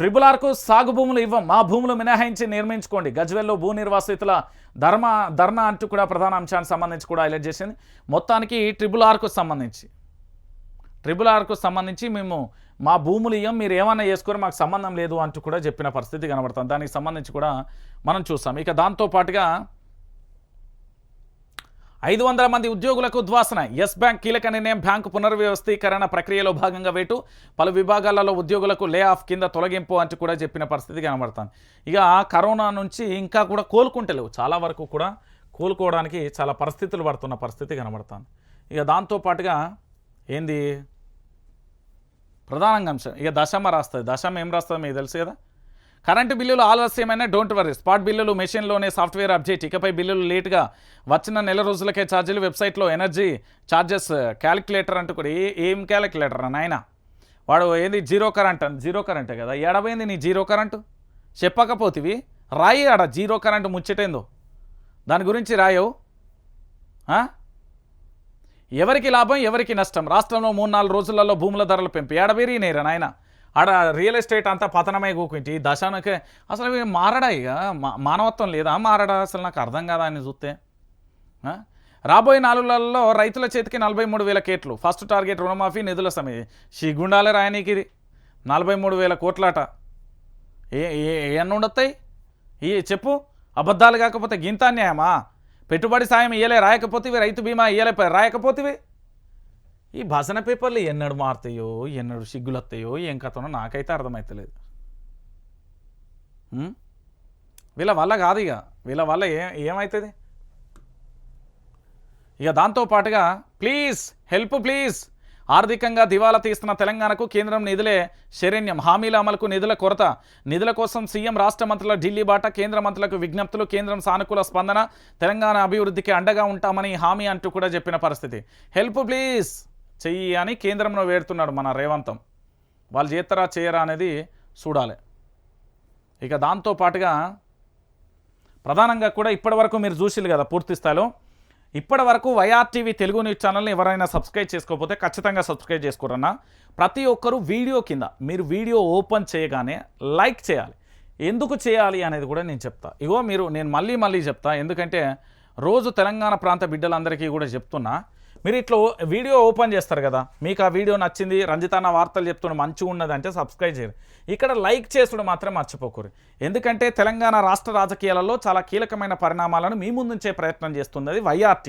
Triple arc సాగు భూములు ఇవ్వం. మా భూములు మినహాయించి నిర్మించుకోండి. గజ్వెల్లో భూ నిర్వాసితుల ధర్మ ధర్నా అంటూ కూడా ప్రధాన అంశానికి సంబంధించి కూడా హైలైట్ చేసింది. మొత్తానికి ట్రిబుల్ ఆర్కు సంబంధించి. ట్రిబుల్ ఆర్కు సంబంధించి మేము మా భూములు ఇయ్యం. మీరు ఏమన్నా చేసుకొని మాకు సంబంధం లేదు అంటూ కూడా చెప్పిన పరిస్థితి కనబడుతుంది. దానికి సంబంధించి కూడా మనం చూస్తాం. ఇక దాంతో పాటుగా ఐదు వందల మంది ఉద్యోగులకు ఉద్వాసన ఎస్ బ్యాంక్ కీలక నిర్ణయం బ్యాంకు పునర్వ్యవస్థీకరణ ప్రక్రియలో భాగంగా వేటు. పలు విభాగాలలో ఉద్యోగులకు లే ఆఫ్ కింద తొలగింపు అంటూ కూడా చెప్పిన పరిస్థితి కనబడుతుంది. ఇక కరోనా నుంచి ఇంకా కూడా కోలుకుంటలేవు చాలా వరకు కూడా కోలుకోవడానికి చాలా పరిస్థితులు పడుతున్న పరిస్థితి కనబడుతుంది. ఇక దాంతో పాటుగా ఏంది? ప్రధానంగా అంశం. ఇక దశమ రాస్తుంది. దశమ ఏం రాస్తుంది మీకు తెలుసు కదా? కరెంటు బిల్లులు ఆలస్యమైన డోంట్ వరీ. స్పాట్ బిల్లులు మెషిన్లోనే సాఫ్ట్వేర్ అప్డేట్. ఇకపై బిల్లులు లేట్గా వచ్చిన నెల రోజులకే ఛార్జీలు వెబ్సైట్లో ఎనర్జీ ఛార్జెస్ క్యాలిక్యులేటర్ అంటూ కూడా ఏ ఏం క్యాలిక్యులేటర్ నాయన? వాడు ఏది జీరో కరెంట్ అని? జీరో కరెంటే కదా. ఎడబోయింది నీ జీరో కరెంటు? చెప్పకపోతివి. రాయి ఆడ జీరో కరెంటు ముచ్చటేందో? దాని గురించి రాయవు. ఎవరికి లాభం ఎవరికి నష్టం? రాష్ట్రంలో మూడు నాలుగు రోజులలో భూముల ధరలు పెంపు. ఏడబెరిగినాయిరా నాయన? ఆడ రియల్ ఎస్టేట్ అంతా పతనమై కూకుంటి దశానకే అసలు ఇవి మారడా ఇక? మా- మానవత్వం లేదా? మారడా? అసలు నాకు అర్థం కాదా అని చూస్తే? రాబోయే నాలుగులలో రైతుల చేతికి నలభై మూడు వేల కేట్లు. ఫస్ట్ టార్గెట్ రుణమాఫీ నిధుల సమయం సిగ్గుండాలే రాయనీకి ఇది నలభై మూడు వేల కోట్లాట. ఏ ఏ- ఎన్ని ఉండొస్తాయి ఈ చెప్పు. అబద్ధాలు కాకపోతే గింత అన్యాయమా? పెట్టుబడి సాయం ఇయ్యలే రాయకపోతేవి రైతు బీమా ఇయ్యలే రాయకపోతేవి ఈ భజన పేపర్లు ఎన్నడు మారుతాయో ఎన్నడు సిగ్గులొస్తాయో ఏం కథనో నాకైతే అర్థమవుతలేదు వీళ్ళ వల్ల కాదు ఇక. వీళ్ళ వల్ల ఏ ఏమవుతుంది ఇక దాంతో పాటుగా ప్లీజ్ హెల్ప్ ప్లీజ్. ఆర్థికంగా దివాలా తీస్తున్న తెలంగాణకు కేంద్రం నిధులే శరణ్యం. హామీల అమలుకు నిధుల కొరత. నిధుల కోసం సీఎం రాష్ట్ర మంత్రుల ఢిల్లీ బాట కేంద్ర మంత్రులకు విజ్ఞప్తులు కేంద్రం సానుకూల స్పందన. తెలంగాణ అభివృద్ధికి అండగా ఉంటామని హామీ అంటూ కూడా చెప్పిన పరిస్థితి. Help please. చెయ్యి అని కేంద్రంలో వేడుతున్నాడు మన రేవంతం. వాళ్ళు చేస్తారా చేయరా అనేది చూడాలి. ఇక దాంతో పాటుగా ప్రధానంగా కూడా ఇప్పటివరకు మీరు చూసిరు కదా పూర్తి స్థాయిలో. ఇప్పటి వరకు వైఆర్టీవీ తెలుగు న్యూస్ ఛానల్ని ఎవరైనా సబ్స్క్రైబ్ చేసుకోకపోతే ఖచ్చితంగా సబ్స్క్రైబ్ చేసుకోరన్నా. ప్రతి ఒక్కరూ వీడియో కింద మీరు వీడియో ఓపెన్ చేయగానే లైక్ చేయాలి. ఎందుకు చేయాలి అనేది కూడా నేను చెప్తా. ఇగో మీరు నేను మళ్ళీ మళ్ళీ చెప్తా. ఎందుకంటే రోజు తెలంగాణ ప్రాంత బిడ్డలందరికీ కూడా చెప్తున్నా. మీరు ఇట్లా ఓ- వీడియో ఓపెన్ చేస్తారు కదా మీకు ఆ వీడియో నచ్చింది రంజితాన్న వార్తలు చెప్తున్న మంచిగా ఉన్నది అంటే సబ్స్క్రైబ్ చేయరు ఇక్కడ లైక్ చేసుడు మాత్రం మర్చిపోకూరు ఎందుకంటే తెలంగాణ రాష్ట్ర రాజకీయాలలో చాలా కీలకమైన పరిణామాలను మీ ముందుంచే ప్రయత్నం చేస్తున్నది వైఆర్టీ